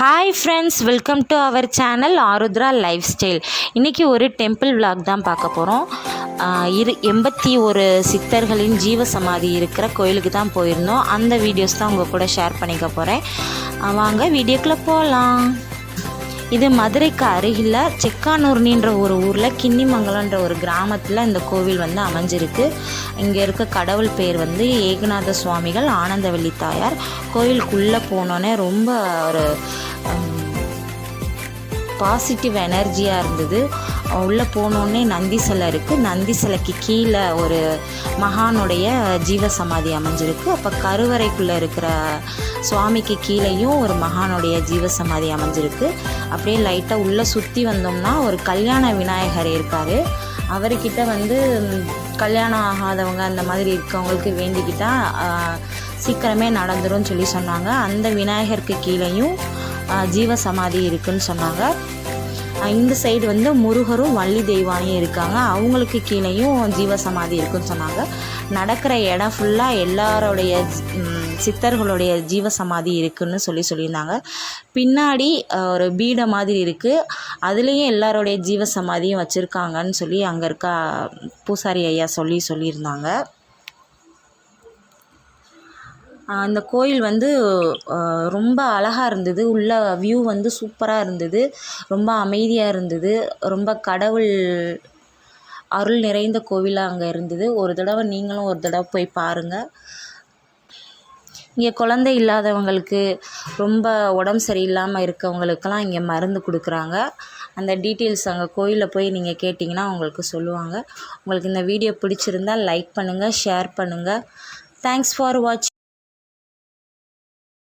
Hi friends welcome to our channel Aarudhra life style இன்றைக்கி ஒரு temple vlog தான் பார்க்க போகிறோம் இரு எண்பத்தி ஒரு சித்தர்களின் ஜீவ சமாதி இருக்கிற கோயிலுக்கு தான் போயிருந்தோம். அந்த வீடியோஸ் தான் உங்கள் கூட ஷேர் பண்ணிக்க போகிறேன் வாங்க வீடியோக்குள்ளே போகலாம் இது மதுரைக்கு அருகில் செக்கானூர்னின்ற ஒரு ஊரில் கிண்ணிமங்கலன்ற ஒரு கிராமத்தில் இந்த கோவில் வந்து அமைஞ்சிருக்கு. இங்கே இருக்க கடவுள் பேர் வந்து ஏகநாத சுவாமிகள் ஆனந்தவள்ளி தாயார். கோயிலுக்குள்ளே போனோன்னே ரொம்ப ஒரு பாசிட்டிவ் எனர்ஜியாக இருந்தது. உள்ளே போனோடனே நந்தி சிலை இருக்குது நந்தி சிலைக்கு கீழே ஒரு மகானுடைய ஜீவ சமாதி அமைஞ்சிருக்கு. அப்போ கருவறைக்குள்ளே இருக்கிற சுவாமிக்கு கீழேயும் ஒரு மகானுடைய ஜீவ சமாதி அமைஞ்சிருக்கு. அப்படியே லைட்டாக உள்ளே சுற்றி வந்தோம்னா ஒரு கல்யாண விநாயகர் இருக்கார். அவர்கிட்ட வந்து கல்யாணம் ஆகாதவங்க அந்த மாதிரி இருக்கவங்களுக்கு வேண்டிக்கிட்டால் சீக்கிரமே நடந்துடும் சொல்லி சொன்னாங்க. அந்த விநாயகருக்கு கீழேயும் ஜீவ சமாதி இருக்குன்னு சொன்னாங்க. இந்த சைடு வந்து முருகரும் வள்ளி தெய்வானையும் இருக்காங்க. அவங்களுக்கு கீழேயும் ஜீவ சமாதி இருக்குன்னு சொன்னாங்க. நடக்கிற இடம் ஃபுல்லாக எல்லாரோடைய சித்தர்களுடைய ஜீவ சமாதி இருக்குன்னு சொல்லி சொல்லியிருந்தாங்க. பின்னாடி ஒரு பீடை மாதிரி இருக்குது அதுலேயும் எல்லாரோடைய ஜீவ சமாதியும் வச்சுருக்காங்கன்னு சொல்லி அங்கே இருக்க பூசாரி ஐயா சொல்லி சொல்லியிருந்தாங்க. அந்த கோயில் வந்து ரொம்ப அழகாக இருந்தது. உள்ள வியூ வந்து சூப்பராக இருந்தது. ரொம்ப அமைதியாக இருந்தது. ரொம்ப கடவுள் அருள் நிறைந்த கோவிலாக அங்கே இருந்தது. ஒரு தடவை நீங்களும் ஒரு தடவை போய் பாருங்கள் இங்கே குழந்தை இல்லாதவங்களுக்கு ரொம்ப உடம்பு சரியில்லாமல் இருக்கவங்களுக்கெல்லாம் இங்கே மருந்து கொடுக்குறாங்க. அந்த டீட்டெயில்ஸ் அங்கே கோயிலில் போய் நீங்கள் கேட்டிங்கன்னா உங்களுக்கு சொல்லுவாங்க. உங்களுக்கு இந்த வீடியோ பிடிச்சிருந்தா லைக் பண்ணுங்கள் ஷேர் பண்ணுங்கள் தேங்க்ஸ் ஃபார் வாட்சிங்